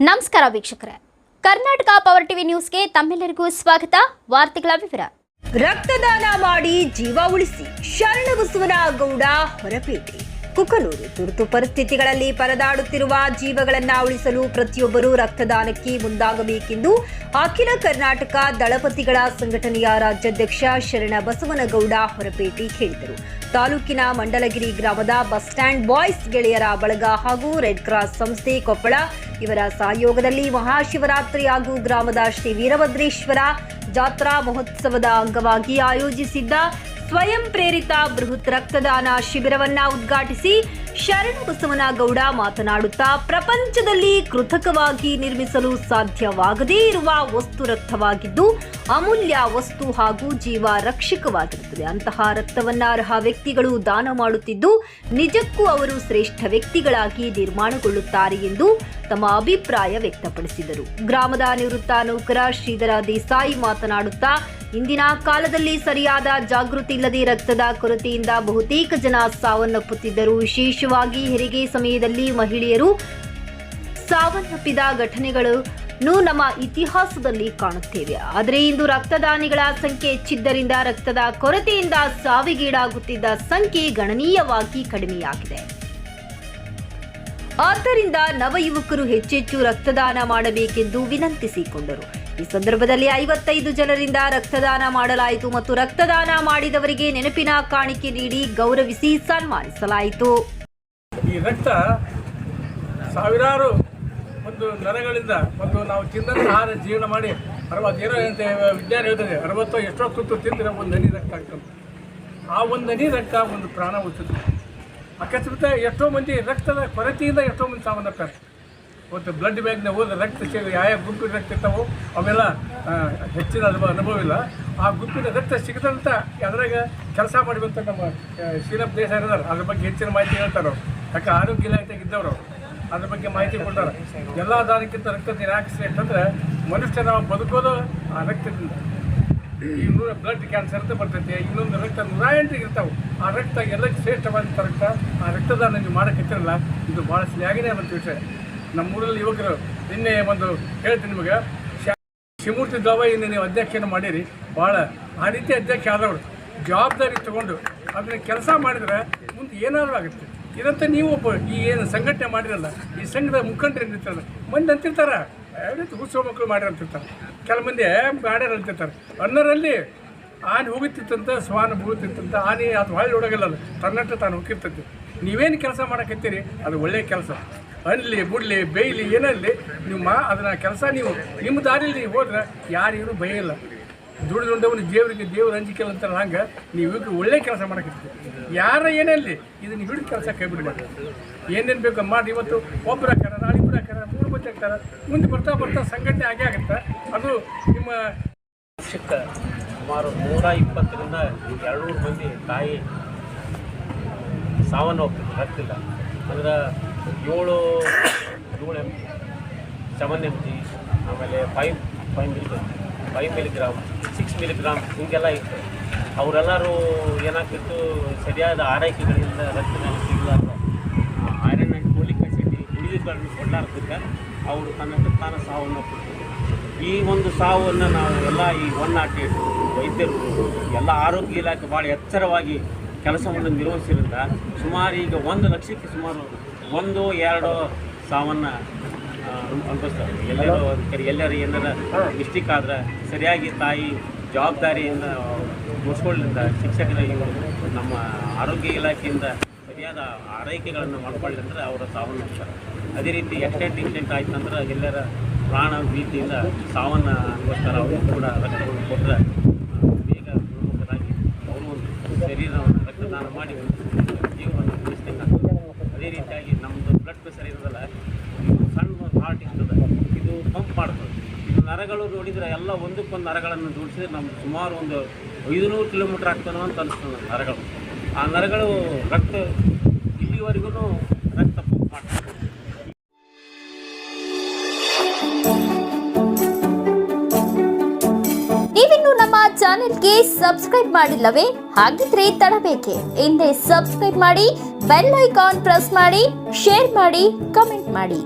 ನಮಸ್ಕಾರ ವೀಕ್ಷಕರೇ. Karnataka power TV ನ್ಯೂಸ್ಗೆ ತಮ್ಮೆಲ್ಲರಿಗೂ ಸ್ವಾಗತ. ವಾರ್ತೆಗಳ ವಿವರ. ರಕ್ತದಾನ ಮಾಡಿ ಜೀವ ಉಳಿಸಿ. ಶರಣಬಸವನ ಗೌಡ ಹೊರಪೇಟೆ. ಕುಕನೂರು ತುರ್ತು ಪರಿಸ್ಥಿತಿಗಳಲ್ಲಿ ಪರದಾಡುತ್ತಿರುವ ಜೀವಗಳನ್ನ ಉಳಿಸಲು ಪ್ರತಿಯೊಬ್ಬರೂ ರಕ್ತದಾನಕ್ಕೆ ಮುಂದಾಗಬೇಕೆಂದು ಅಖಿಲ ಕರ್ನಾಟಕ ದಳಪತಿಗಳ ಸಂಘಟನೆಯ ರಾಜ್ಯಾಧ್ಯಕ್ಷ ಶರಣ ಬಸವನಗೌಡ ಹೊರಪೇಟಿ ಹೇಳಿದರು ತಾಲೂಕಿನ ಮಂಡಲಗಿರಿ ಗ್ರಾಮದ ಬಸ್ ಸ್ಟ್ಯಾಂಡ್ ಬಾಯ್ಸ್ ಗೆಳೆಯರ ಬಳಗ ಹಾಗೂ ರೆಡ್ ಕ್ರಾಸ್ ಸಂಸ್ಥೆ ಕೊಪ್ಪಳ ಇವರ ಸಹಯೋಗದಲ್ಲಿ ಮಹಾಶಿವರಾತ್ರಿ ಹಾಗೂ ಗ್ರಾಮದ ಶ್ರೀ ವೀರಭದ್ರೇಶ್ವರ ಜಾತ್ರಾ ಮಹೋತ್ಸವದ ಅಂಗವಾಗಿ ಆಯೋಜಿಸಿದ್ದ ಸ್ವಯಂ ಪ್ರೇರಿತ ಬೃಹತ್ ರಕ್ತದಾನ ಶಿಬಿರವನ್ನ ಉದ್ಘಾಟಿಸಿ ಶರಣ ಗೌಡ ಮಾತನಾಡುತ್ತಾ ಪ್ರಪಂಚದಲ್ಲಿ ಕೃತಕವಾಗಿ ನಿರ್ಮಿಸಲು ಸಾಧ್ಯವಾಗದೇ ಇರುವ ವಸ್ತು ರಕ್ತವಾಗಿದ್ದು, ಅಮೂಲ್ಯ ವಸ್ತು ಹಾಗೂ ಜೀವ ರಕ್ಷಕವಾಗಿರುತ್ತದೆ. ಅಂತಹ ರಕ್ತವನ್ನ ಅರ್ಹ ವ್ಯಕ್ತಿಗಳು ದಾನ ಮಾಡುತ್ತಿದ್ದು, ನಿಜಕ್ಕೂ ಅವರು ಶ್ರೇಷ್ಠ ವ್ಯಕ್ತಿಗಳಾಗಿ ನಿರ್ಮಾಣಗೊಳ್ಳುತ್ತಾರೆ ಎಂದು ತಮ್ಮ ಅಭಿಪ್ರಾಯ ವ್ಯಕ್ತಪಡಿಸಿದರು. ಗ್ರಾಮದ ನಿವೃತ್ತ ನೌಕರ ಶ್ರೀಧರ ದೇಸಾಯಿ ಮಾತನಾಡುತ್ತಾ ಇಂದಿನ ಕಾಲದಲ್ಲಿ ಸರಿಯಾದ ಜಾಗೃತಿ ಇಲ್ಲದೆ ರಕ್ತದ ಕೊರತೆಯಿಂದ ಬಹುತೇಕ ಜನ ಸಾವನ್ನಪ್ಪುತ್ತಿದ್ದರು. ವಿಶೇಷವಾಗಿ ಹೆರಿಗೆ ಸಮಯದಲ್ಲಿ ಮಹಿಳೆಯರು ಸಾವನ್ನಪ್ಪಿದ ಘಟನೆಗಳು ನಮ್ಮ ಇತಿಹಾಸದಲ್ಲಿ ಕಾಣುತ್ತೇವೆ. ಆದರೆ ಇಂದು ರಕ್ತದಾನಿಗಳ ಸಂಖ್ಯೆ ಹೆಚ್ಚಿದ್ದರಿಂದ ರಕ್ತದ ಕೊರತೆಯಿಂದ ಸಾವಿಗೀಡಾಗುತ್ತಿದ್ದ ಸಂಖ್ಯೆ ಗಣನೀಯವಾಗಿ ಕಡಿಮೆಯಾಗಿದೆ. ಆದ್ದರಿಂದ ನವಯುವಕರು ಹೆಚ್ಚೆಚ್ಚು ರಕ್ತದಾನ ಮಾಡಬೇಕೆಂದು ವಿನಂತಿಸಿಕೊಂಡರು. ಈ ಸಂದರ್ಭದಲ್ಲಿ ಐವತ್ತೈದು ಜನರಿಂದ ರಕ್ತದಾನ ಮಾಡಲಾಯಿತು ಮತ್ತು ರಕ್ತದಾನ ಮಾಡಿದವರಿಗೆ ನೆನಪಿನ ಕಾಣಿಕೆ ನೀಡಿ ಗೌರವಿಸಿ ಸನ್ಮಾನಿಸಲಾಯಿತು. ಈ ರಕ್ತ ಸಾವಿರಾರು ಒಂದು ನರಗಳಿಂದ ಒಂದು ನಾವು ತಿಂದಂಥ ಆಹಾರ ಜೀವನ ಮಾಡಿ ಅರವತ್ತು, ಏನೋ ಅಂತ ವಿಜ್ಞಾನ ಹೇಳ್ತದೆ, ಅರವತ್ತು ಎಷ್ಟೋ ತುತ್ತು ತಿಂದರೆ ಒಂದು ಹನಿ ರಕ್ತ ಆಗ್ತದೆ ಆ ಒಂದು ಹನಿ ರಕ್ತ ಒಂದು ಪ್ರಾಣ ಉಳಿಸುತ್ತೆ ಅಕಸ್ಮಾತ್ ಎಷ್ಟೋ ಮಂದಿ ರಕ್ತದ ಕೊರತೆಯಿಂದ ಎಷ್ಟೋ ಮಂದಿ ಸಾವನ್ನಪ್ಪಾರೆ ಮತ್ತು ಬ್ಲಡ್ ಬ್ಯಾಂಕ್ನ ಹೋದ ರಕ್ತ ಸೇವೆ ಯಾವ ಗುಂಪಿನ ರಕ್ತ ಇರ್ತಾವೋ ಅವೆಲ್ಲ ಹೆಚ್ಚಿನ ಅನುಭವ ಅನುಭವ ಇಲ್ಲ. ಆ ಗುಂಪಿನ ರಕ್ತ ಸಿಗದಂತ ಅದ್ರಾಗ ಕೆಲಸ ಮಾಡಬೇಕಂತ ನಮ್ಮ ಶ್ರೀರಪ್ ದೇಶ ಇರೋದಾರ ಅದ್ರ ಬಗ್ಗೆ ಹೆಚ್ಚಿನ ಮಾಹಿತಿ ಹೇಳ್ತಾರೆ ಯಾಕ ಆರೋಗ್ಯ ಇಲಾಖೆಗೆ ಇದ್ದವರು ಅದ್ರ ಬಗ್ಗೆ ಮಾಹಿತಿ ಕೊಡ್ತಾರೆ. ಎಲ್ಲ ದಾನಕ್ಕಿಂತ ರಕ್ತ ಯಾಕೆ ಶ್ರೇಷ್ಠ ಮನುಷ್ಯ ನಾವು ಬದುಕೋದು ಆ ರಕ್ತದಿಂದ. ಈ ನೂರ ಬ್ಲಡ್ ಕ್ಯಾನ್ಸರ್ ಅಂತ ಬರ್ತೈತೆ. ಇನ್ನೊಂದು ರಕ್ತ ನೂರ ಎಂಟಿಗೆ ಇರ್ತಾವೆ. ಆ ರಕ್ತ ಎಲ್ಲಕ್ಕೆ ಶ್ರೇಷ್ಠವಾದಂಥ ರಕ್ತ, ಆ ರಕ್ತದಾನ ನೀವು ಮಾಡೋಕ್ಕಿರಲ್ಲ ಇದು ಭಾಳ ಶ್ಲಾಘನೆ ಅನ್ನೋ ವಿಷಯ. ನಮ್ಮೂರಲ್ಲಿ ಯುವಕರು ನಿನ್ನೆ ಒಂದು ಹೇಳ್ತೀನಿ ನಿಮಗೆ. ಶಾ- ಶಿವಮೂರ್ತಿ ದವಾಯಿನ ನೀವು ಅಧ್ಯಕ್ಷನ ಮಾಡಿರಿ. ಭಾಳ ಆ ರೀತಿ ಅಧ್ಯಕ್ಷ ಆದವರು. ಜವಾಬ್ದಾರಿ ತಗೊಂಡು ಅದನ್ನ ಕೆಲಸ ಮಾಡಿದ್ರೆ ಮುಂದೆ ಏನಾದರೂ ಆಗುತ್ತೆ. ಇದಂತ ನೀವು ಒಬ್ಬ ಈ ಏನು ಸಂಘಟನೆ ಮಾಡಿರಲ್ಲ, ಈ ಸಂಘದ ಮುಖಂಡರು ಏನಿರ್ತಾರಲ್ಲ, ಮಂದಿ ಅಂತಿರ್ತಾರೆ. ರೀತಿ ಉತ್ಸವ ಮಕ್ಕಳು ಮಾಡ್ಯಾರ ಅಂತಿರ್ತಾರೆ. ಕೆಲ ಮಂದಿ ಮಾಡ್ಯಾರ ಅಂತಿರ್ತಾರೆ. ಅನ್ನರಲ್ಲಿ ಆನೆ ಹೋಗುತ್ತಿತ್ತಂತ ಸ್ವಾನ ಬೀಳುತ್ತಿತ್ತಂತ, ಆನೆ ಅದು ಹೊಳ್ಳಿ ಹೊಡಗಲ್ಲ ತನ್ನಟ್ಟು ತಾನು ಹೋಗಿರ್ತೈತಿ ನೀವೇನು ಕೆಲಸ ಮಾಡಕತ್ತೀರಿ? ಅದು ಒಳ್ಳೆಯ ಕೆಲಸ. ಅನ್ಲಿ ಬುಡ್ಲಿ ಬೇಯ್ಲಿ ಏನಲ್ಲಿ ನಿಮ್ಮ ಅದನ್ನ ಕೆಲಸ ನೀವು ನಿಮ್ಮ ದಾರಿಯಲ್ಲಿ ನೀವು ಹೋದ್ರೆ ಯಾರಿಗೂ ಭಯ ಇಲ್ಲ. ದುಡಿದುಂಡವನು ದೇವರಿಗೆ ದೇವ್ರ ಅಂಜಿಕೆಲ್ಲ ಅಂತ ಹಂಗೆ ನೀವು ಒಳ್ಳೆ ಕೆಲಸ ಮಾಡೋಕ್ಕಿರ್ತೀವಿ ಯಾರ ಏನಲ್ಲಿ ಇದನ್ನ ಹಿಡಿದು ಕೆಲಸ ಕೈ ಮಾಡಿ ಏನೇನು ಬೇಕು ಮಾಡಿ ಇವತ್ತು ಒಬ್ಬರು ಹಾಕ್ಯಾರ ನಾಳೆ ಇಬ್ಬರು ಮೂರು ಮಂದಿ ಹಾಕ್ತಾರೆ ಮುಂದೆ ಬರ್ತಾ ಬರ್ತಾ ಸಂಘಟನೆ ಆಗೇ ಆಗುತ್ತೆ. ಅದು ನಿಮ್ಮ ಸಿಕ್ಕ ಸುಮಾರು ನೂರ ಇಪ್ಪತ್ತರಿಂದ ಎರಡು ಮಂದಿ ತಾಯಿ ಸಾವನ್ನು ಹೋಗ್ತಿದ್ರು ರಕ್ತಿಲ್ಲ ಅಂದ್ರೆ ಏಳು ಏಳು M G seven M G ಆಮೇಲೆ five five milligram five milligram six milligram ಹಿಂಗೆಲ್ಲ ಇತ್ತು. ಅವರೆಲ್ಲರೂ ಏನಾಗ್ತಿತ್ತು, ಸರಿಯಾದ ಆರೈಕೆಗಳಿಂದ ರಕ್ತದಲ್ಲಿ ಸಿಗಲಾರ್ದ ಐರನ್ ಆ್ಯಂಡ್ ಪೋಲಿಕ್ ಆಸಿಡ್ ಉಳಿದುಗಳನ್ನು ಕೊಡಲಾರ್ದಕ್ಕೆ ಅವರು ತನ್ನ ತಾನು ಸಾವನ್ನು ಕೊಟ್ಟರು ಈ ಒಂದು ಸಾವನ್ನು ನಾವು ಎಲ್ಲ ಈ ಒನ್ ನಾಟ್ ಏಟ್ ವೈದ್ಯರು, ಎಲ್ಲ ಆರೋಗ್ಯ ಇಲಾಖೆ ಭಾಳ ಎಚ್ಚರವಾಗಿ ಕೆಲಸವನ್ನು ನಿರ್ವಹಿಸಿದ್ರಿಂದ ಸುಮಾರು ಈಗ ಒಂದು ಲಕ್ಷಕ್ಕೆ ಸುಮಾರು ಒಂದು, ಎರಡು ಸಾವನ್ನ ಅನುಭವಿಸ್ತಾರೆ ಎಲ್ಲರೂ ಎಲ್ಲರೂ ಏನಾರ ಮಿಸ್ಟೇಕ್ ಆದ್ರೆ ಸರಿಯಾಗಿ ತಾಯಿ ಜವಾಬ್ದಾರಿಯಿಂದ ಮುಗಿಸ್ಕೊಳ್ಳಿಂದ ಶಿಕ್ಷಕರ ಇವರು ನಮ್ಮ ಆರೋಗ್ಯ ಇಲಾಖೆಯಿಂದ ಸರಿಯಾದ ಆರೈಕೆಗಳನ್ನು ಮಾಡ್ಕೊಳ್ಳಿಂದ್ರೆ ಅವರ ಸಾವನ್ನು ಅದೇ ರೀತಿ ಎಕ್ಸಿಡೆಂಟ್ ಇನ್ಸಿಡೆಂಟ್ ಆಯ್ತು ಅಂದ್ರೆ ಎಲ್ಲರ ಪ್ರಾಣ, ಭೀತಿಯಿಂದ ಸಾವನ್ನು ಅನುಭವಿಸ್ತಾರೆ. ಅವರು ಕೂಡ ರಕ್ತವನ್ನು ಕೊಟ್ಟರೆ ಬೇಗ ಗುಣಮುಖರಾಗಿ ಅವರು ಒಂದು ಶರೀರವನ್ನು ರಕ್ತದಾನ ಮಾಡಿ ಒಂದು ಜೀವವನ್ನು ಉಳಿಸ್ಬೇಕಾಗ್ತದೆ ಅದೇ ರೀತಿಯಾಗಿ ನಮ್ಮದು ಬ್ಲಡ್ ಪ್ರೆಷರ್ ಇರೋದಲ್ಲ ಇದು ಸಣ್ಣ ಹಾರ್ಟ್ ಇರ್ತದೆ ಇದು ಪಂಪ್ ಮಾಡ್ತದೆ ಇದು ನರಗಳು ನೋಡಿದರೆ ಎಲ್ಲ ಒಂದಕ್ಕೊಂದು ನರಗಳನ್ನು ಜೋಡಿಸಿದ್ರೆ ನಮ್ಗೆ ಸುಮಾರು ಒಂದು ಐದುನೂರು ಕಿಲೋಮೀಟ್ರ್ ಆಗ್ತಾನೋ ಅಂತ ಅನಿಸ್ತದೆ ನರಗಳು ಆ ನರಗಳು ರಕ್ತ, ಇಲ್ಲಿವರೆಗೂ ರಕ್ತ ನೀವಿನ್ನು ನಮ್ಮ ಚಾನೆಲ್ಗೆ ಸಬ್ಸ್ಕ್ರೈಬ್ ಮಾಡಿಲ್ಲವೇ? ಹಾಗಿದ್ರೆ ತಡಬೇಕೆ. ಹಿಂದೆ ಸಬ್ಸ್ಕ್ರೈಬ್ ಮಾಡಿ, ಬೆಲ್ ಐಕಾನ್ ಪ್ರೆಸ್ ಮಾಡಿ, ಶೇರ್ ಮಾಡಿ, ಕಮೆಂಟ್ ಮಾಡಿ.